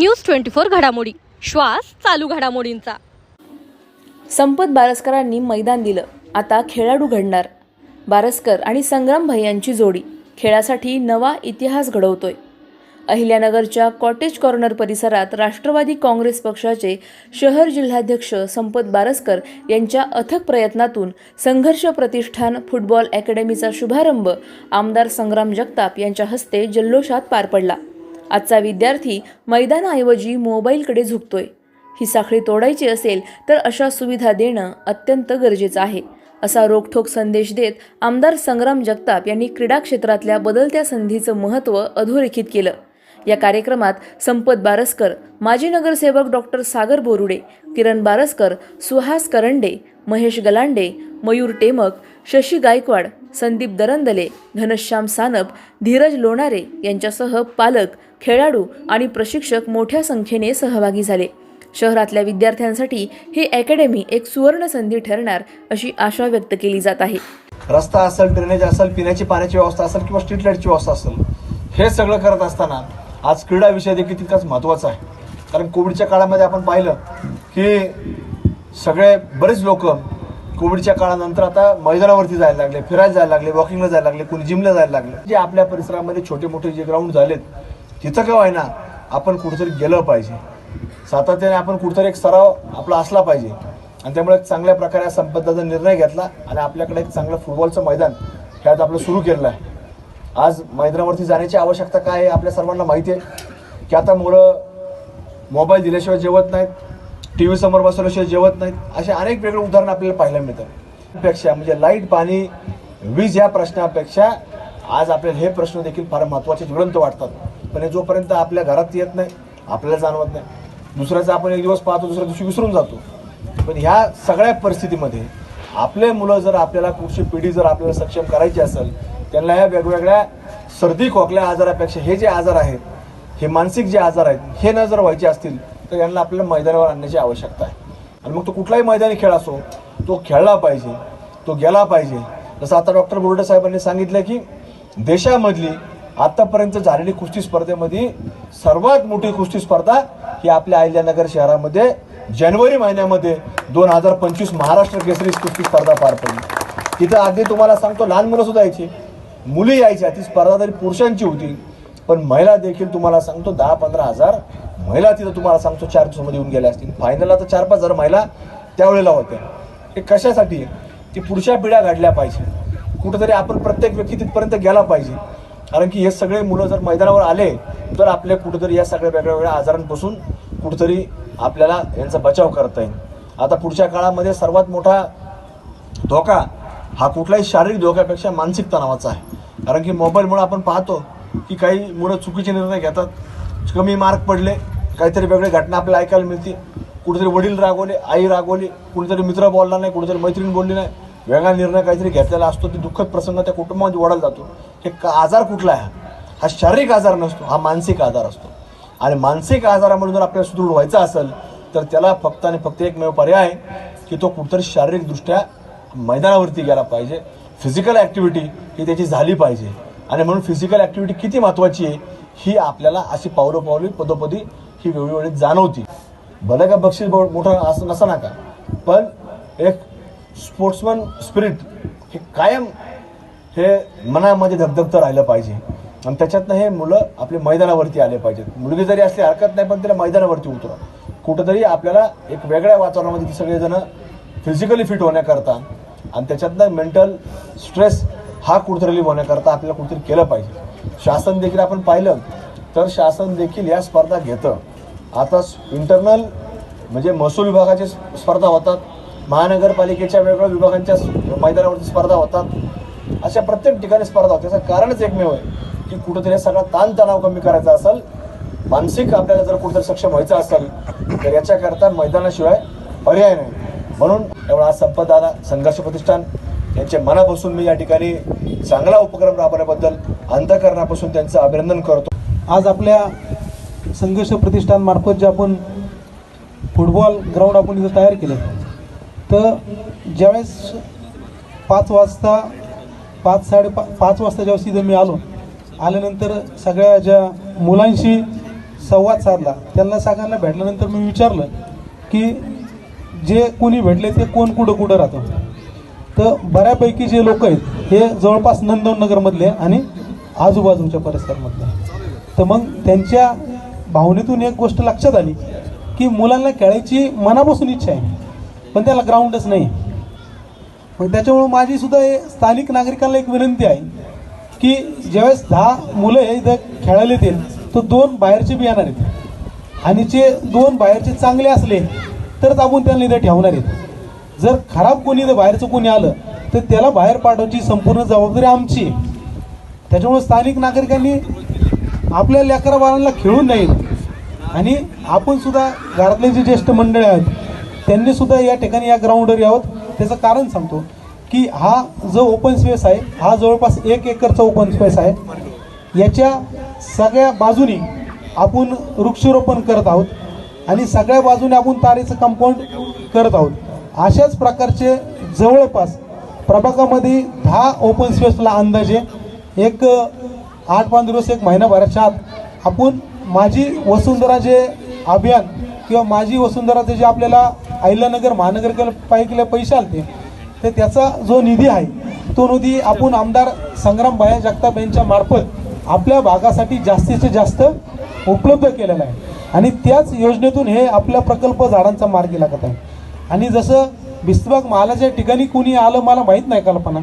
News twenty four घडामोडी. श्वास चालू घडामोडींचा. संपत बारस्करांनी मैदान दिलं. आता खेळाडू घडणार. बारस्कर आणि संग्राम भैयांची जोडी. खेळासाठी नवा इतिहास घडवतोय. अहिल्यानगरच्या कॉटेज कॉर्नर परिसरात राष्ट्रवादी काँग्रेस पक्षाचे शहर जिल्हाध्यक्ष संपत बारस्कर यांच्या अथक प्रयत्नातून संघर्ष प्रतिष्ठान फुटबॉल अकॅडमीचा शुभारंभ आमदार संग्राम जगताप यांच्या हस्ते जल्लोषात पार पडला. आजचा विद्यार्थी मैदानाऐवजी मोबाईलकडे झुकतोय. ही साखळी तोडायची असेल तर अशा सुविधा देणं अत्यंत गरजेचं आहे असा रोखठोक संदेश देत आमदार संग्राम जगताप यांनी क्रीडा क्षेत्रातल्या बदलत्या संधीचं महत्त्व अधोरेखित केलं. या कार्यक्रमात संपत बारस्कर माजी नगरसेवक डॉक्टर सागर बोरुडे किरण बारस्कर सुहास करंडे महेश गलांडे मयूर टेमक शशी गायकवाड संदीप दरंदले घनश्याम सानप धीरज लोणारे यांच्यासह पालक खेळाडू आणि प्रशिक्षक मोठ्या संख्येने सहभागी झाले. शहरातल्या विद्यार्थ्यांसाठी ही अकॅडमी एक सुवर्ण संधी ठरणार अशी आशा व्यक्त केली जात आहे. रस्ता असेल ड्रेनेज असेल पिण्याची पाण्याची व्यवस्था असेल किंवा स्ट्रीट लाईटची व्यवस्था असेल हे सगळं करत असताना आज क्रीडा विषय देखील तितकाच महत्त्वाचा आहे. कारण कोविडच्या काळामध्ये आपण पाहिलं की सगळे बरेच लोक कोविडच्या काळानंतर आता मैदानावरती जायला लागले फिरायला जायला लागले वॉकिंगला जायला लागले कोणी जिमला जायला लागले. जे आपल्या परिसरामध्ये छोटे मोठे जे ग्राउंड झालेत तिथं केव्हा आहे ना आपण कुठेतरी गेलं पाहिजे. सातत्याने आपण कुठेतरी एक सराव आपला असला पाहिजे. आणि त्यामुळे एक चांगल्या प्रकारे या संबंधाचा निर्णय घेतला आणि आपल्याकडे एक चांगलं फुटबॉलचं मैदान ह्यात आपलं सुरू केलेलं आहे. आज मैदानावरती जाण्याची आवश्यकता काय आहे आपल्या सर्वांना माहिती आहे. की आता मुलं मोबाईल दिल्याशिवाय जेवत नाहीत. टी व्ही समोर बसवल्याशिवाय जेवत नाहीत. असे अनेक वेगळे उदाहरणं आपल्याला पाहायला मिळतात. पेक्षा म्हणजे लाइट पाणी वीज या प्रश्नापेक्षा आज आपल्याला हे प्रश्न देखील फार महत्त्वाचे ज्वलंत वाटतात. पण हे जोपर्यंत आपल्या घरात येत नाही आपल्याला जाणवत नाही. दुसऱ्याचा आपण एक दिवस पाहतो दुसऱ्या दिवशी विसरून जातो. पण ह्या सगळ्या परिस्थितीमध्ये आपले मुलं जर आपल्याला पुढची पिढी जर आपल्याला सक्षम करायची असेल त्यांना ह्या वेगवेगळ्या सर्दी खोकल्या आजारापेक्षा हे जे आजार आहेत हे मानसिक जे आजार आहेत हे न जर व्हायचे असतील तर यांना आपल्याला मैदानावर आणण्याची आवश्यकता आहे. आणि मग तो कुठलाही मैदानी खेळ असो तो खेळला पाहिजे तो गेला पाहिजे. जसं आता डॉक्टर बोर्डे साहेबांनी सांगितलं की देशामधली आतापर्यंत झालेली कुस्ती स्पर्धेमध्ये सर्वात मोठी कुस्ती स्पर्धा ही आपल्या अहिल्यानगर शहरामध्ये जानेवारी महिन्यामध्ये दोन हजार पंचवीस महाराष्ट्र केसरी कुस्ती स्पर्धा पार पडली. तिथं आधी तुम्हाला सांगतो लहान मुलं सुद्धा यायची. मुली यायच्या ती स्पर्धा तरी पुरुषांची होती. पण महिला देखील तुम्हाला सांगतो दहा पंधरा हजार महिला तिथं तुम्हाला सांगतो चार दिवसामध्ये येऊन गेल्या असतील. फायनलला तर चार पाच हजार महिला त्यावेळेला होत्या. हे कशासाठी? ती पुढच्या पिढ्या घडल्या पाहिजे. कुठंतरी आपण प्रत्येक व्यक्ती तिथपर्यंत गेला पाहिजे. कारण की हे सगळे मुलं जर मैदानावर आले तर आपल्या कुठंतरी या सगळ्या वेगळ्या वेगळ्या आजारांपासून कुठंतरी आपल्याला यांचा बचाव करता येईल. आता पुढच्या काळामध्ये सर्वात मोठा धोका हा कुठलाही शारीरिक धोक्यापेक्षा मानसिक तणावाचा आहे. कारण की मोबाईलमुळे आपण पाहतो की काही मुलं चुकीचे निर्णय घेतात कमी मार्क पडले काहीतरी वेगळी घटना आपल्याला ऐकायला मिळते. कुठेतरी वडील रागवले आई रागवली कुठेतरी मित्र बोलला नाही कुठेतरी मैत्रीण बोलली नाही. वेगळा निर्णय काहीतरी घेतलेला असतो ते दुःखद प्रसंग त्या कुटुंबामध्ये ओढायला जातो. हे का आजार कुठला आहे? हा शारीरिक आजार नसतो हा मानसिक आजार असतो. आणि मानसिक आजारामधून जर आपल्याला सुदृढ व्हायचं असेल तर त्याला फक्त आणि फक्त एकमेव पर्याय आहे की तो कुठतरी शारीरिकदृष्ट्या मैदानावरती गेला पाहिजे. फिजिकल ॲक्टिव्हिटी ही त्याची झाली पाहिजे. आणि म्हणून फिजिकल ॲक्टिव्हिटी किती महत्त्वाची आहे ही आपल्याला अशी पावलं पावली पदोपदी ही वेळोवेळी जाणवती. भलं का बक्षीस बो- मोठं असं नसा नका पण एक स्पोर्ट्समन स्पिरिट हे कायम हे मनामध्ये धगधगतं राहिलं पाहिजे. आणि त्याच्यातनं हे मुलं आपले मैदानावरती आले पाहिजेत. मुलगी जरी असली हरकत नाही पण तिला मैदानावरती उतरा. कुठंतरी आपल्याला एक वेगळ्या वातावरणामध्ये ती सगळेजण फिजिकली फिट होण्याकरता आणि त्याच्यातनं मेंटल स्ट्रेस हा कुठेतरी रिलीव्ह होण्याकरता आपल्याला कुठेतरी केलं पाहिजे. शासन देखील आपण पाहिलं तर शासन देखील या स्पर्धा घेतं. आता इंटरनल म्हणजे महसूल विभागाचे स्पर्धा होतात. महानगरपालिकेच्या वेगवेगळ्या विभागांच्या मैदानावरती स्पर्धा होतात. अशा प्रत्येक ठिकाणी स्पर्धा होते. त्याचं कारणच एकमेव आहे की कुठेतरी सगळा ताणतणाव कमी करायचा असेल मानसिक आपल्याला जर कुठेतरी सक्षम व्हायचं असेल तर याच्याकरता मैदानाशिवाय पर्याय नाही. म्हणून एवढा आज संपतदादा संघर्ष प्रतिष्ठान यांचे मनापासून मी या ठिकाणी चांगला उपक्रम राबवण्याबद्दल अंतकरणापासून त्यांचं अभिनंदन करतो. आज आपल्या संघर्ष प्रतिष्ठानमार्फत जे आपण फुटबॉल ग्राउंड आपण इथं तयार केलं तर ज्यावेळेस पाच वाजता पाच साडेपा पाच वाजता ज्यावेळेस इथं मी आलो आल्यानंतर सगळ्या ज्या मुलांशी संवाद साधला त्यांना सगळ्यांना भेटल्यानंतर मी विचारलं की जे कोणी भेटले ते कोण कुठं कुठं राहतं? तर बऱ्यापैकी जे लोक आहेत हे जवळपास नंदनगरमधले आणि आजूबाजूच्या परिसरामधले. तर मग त्यांच्या भावनेतून एक गोष्ट लक्षात आली की मुलांना खेळायची मनापासून इच्छा आहे पण त्याला ग्राउंडच नाही. मग त्याच्यामुळं माझीसुद्धा स्थानिक नागरिकांना एक विनंती आहे की ज्यावेळेस दहा मुलं हे इथं खेळायला येतील तर दोन बाहेरचे बी येणार आहेत. आणि जे दोन बाहेरचे चांगले असले तरच आपण त्यांना इथं ठेवणार आहेत. जर खराब कोणी इथं बाहेरचं कोणी आलं तर त्याला बाहेर पाठवायची संपूर्ण जबाबदारी आमची आहे. त्याच्यामुळे स्थानिक नागरिकांनी आपल्या लेकरा बाळांना खेळून नाही आणि आपण सुद्धा घरातले जे ज्येष्ठ मंडळी आहेत त्यांनी सुद्धा या ठिकाणी या ग्राउंडवर यावं. त्याचं कारण सांगतो की हा जो ओपन स्पेस आहे हा जवळपास एक एकरचा ओपन स्पेस आहे. याच्या सगळ्या बाजूनी आपण वृक्षारोपण करत आहोत आणि सगळ्या बाजूने आपण तारेचं कंपाऊंड करत आहोत. अशाच प्रकारचे जवळपास प्रभागामध्ये दहा ओपन स्पेसला अंदाजे एक आठ पाच दिवस एक महिनाभराच्या आत आपण माझी वसुंधरा जे अभियान किंवा माझी वसुंधराचं जे आपल्याला अहिल्यानगर महानगरपालिकेला पैसे आलते तर त्याचा जो निधी आहे तो निधी आपण आमदार संग्राम बाया जगताप यांच्या मार्फत आपल्या भागासाठी जास्तीत जास्त उपलब्ध केलेला आहे. आणि त्याच योजनेतून हे आपला प्रकल्प झाडांचा मार्गी लागत आहे. आणि जसं बिस्तबाग महालाच्या ठिकाणी कुणी आलं मला माहीत नाही कल्पना.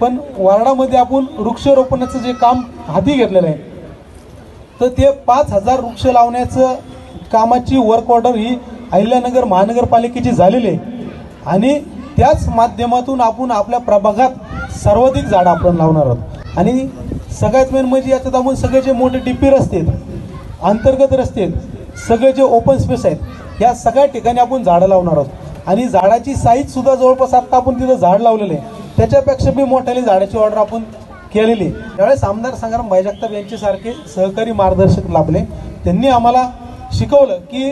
पण वार्डामध्ये आपण वृक्षारोपणाचं जे काम हाती घेतलेलं आहे तर ते पाच हजार वृक्ष लावण्याचं कामाची वर्क ऑर्डर ही अहिल्यानगर महानगरपालिकेची झालेली आहे. आणि त्याच माध्यमातून आपण आपल्या प्रभागात सर्वाधिक झाडं आपण लावणार आहोत. आणि सगळ्यात मेन म्हणजे याच्यात आपण सगळे जे मोठे टिप्पी रस्ते आहेत अंतर्गत रस्ते आहेत सगळे जे ओपन स्पेस आहेत या सगळ्या ठिकाणी आपण झाडं लावणार आहोत. आणि झाडाची साईजसुद्धा जवळपास आत्ता आपण तिथं झाड लावलेलं आहे. त्याच्यापेक्षा बी मोठ्याने झाडाची ऑर्डर आपण केलेली. त्यावेळेस आमदार संग्राम भाई जगताप यांच्यासारखे सहकारी मार्गदर्शक लाभले. त्यांनी आम्हाला शिकवलं की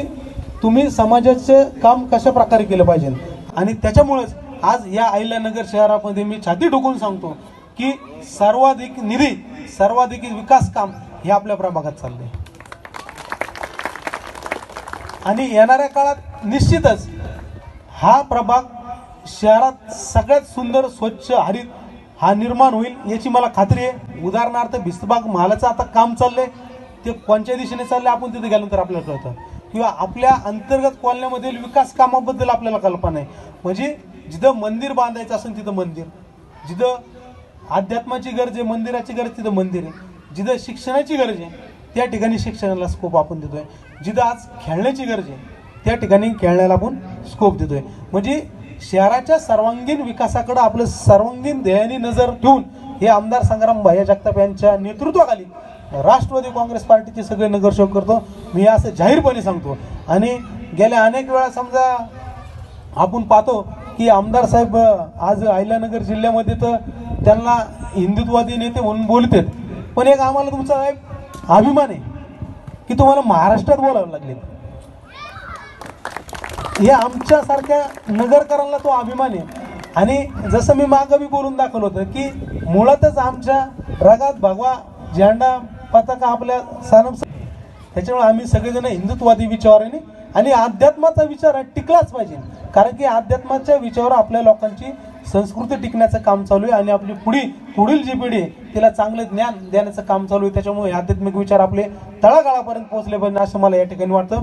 तुम्ही समाजाचं काम कशा प्रकारे केलं पाहिजे. आणि त्याच्यामुळेच आज या अहिल्यानगर शहरामध्ये मी छाती ठोकून सांगतो की सर्वाधिक निधी सर्वाधिक विकास काम हे आपल्या प्रभागात चाललंय. आणि येणाऱ्या काळात निश्चितच हा प्रभाग शहरात सगळ्यात सुंदर स्वच्छ हरित हा निर्माण होईल याची मला खात्री आहे. उदाहरणार्थ भिस्तबाग महालाचं आता काम चाललंय. ते कोणत्या दिशेने चाललंय आपण तिथे गेल्यानंतर आपल्याला कळतं. किंवा आपल्या अंतर्गत कॉलनीमधील विकास कामाबद्दल आपल्याला कल्पना आहे. म्हणजे जिथं मंदिर बांधायचं असेल तिथं मंदिर. जिथं अध्यात्माची गरज आहे मंदिराची गरज तिथं मंदिर आहे. जिथं शिक्षणाची गरज आहे त्या ठिकाणी शिक्षणाला स्कोप आपण देतोय. जिथं आज खेळण्याची गरज आहे त्या ठिकाणी खेळण्याला आपण स्कोप देतोय. म्हणजे शहराच्या सर्वांगीण विकासाकडे आपलं सर्वांगीण ध्येयाने नजर ठेवून हे आमदार संग्राम भाया जगताप यांच्या नेतृत्वाखाली राष्ट्रवादी काँग्रेस पार्टीचे सगळे नगरसेवक करतो. मी असं जाहीरपणे सांगतो. आणि गेल्या अनेक वेळा समजा आपण पाहतो की आमदार साहेब आज अहिल्यानगर जिल्ह्यामध्ये तर त्यांना हिंदुत्ववादी नेते म्हणून बोलतात. पण एक आम्हाला तुमचा साहेब अभिमान आहे की तुम्हाला महाराष्ट्रात बोलावं लागले या आमच्यासारख्या नगरकरांना तो अभिमान आहे. आणि जसं मी मागं बी बोलून दाखवलं होतं की मुळातच आमच्या रगात भगवा झेंडा पताका आपल्या सनम त्याच्यामुळे आम्ही सगळेजण हिंदुत्ववादी विचाराने आणि अध्यात्माचा विचार टिकलाच पाहिजे. कारण की अध्यात्माच्या विचारावर आपल्या लोकांची संस्कृती टिकण्याचं काम चालू आहे. आणि आपली पुढी पुढील जी पिढी आहे तिला चांगलं ज्ञान देण्याचं काम चालू आहे. त्याच्यामुळे आध्यात्मिक विचार आपले तळागाळापर्यंत पोहोचले पाहिजे असं मला या ठिकाणी वाटतं.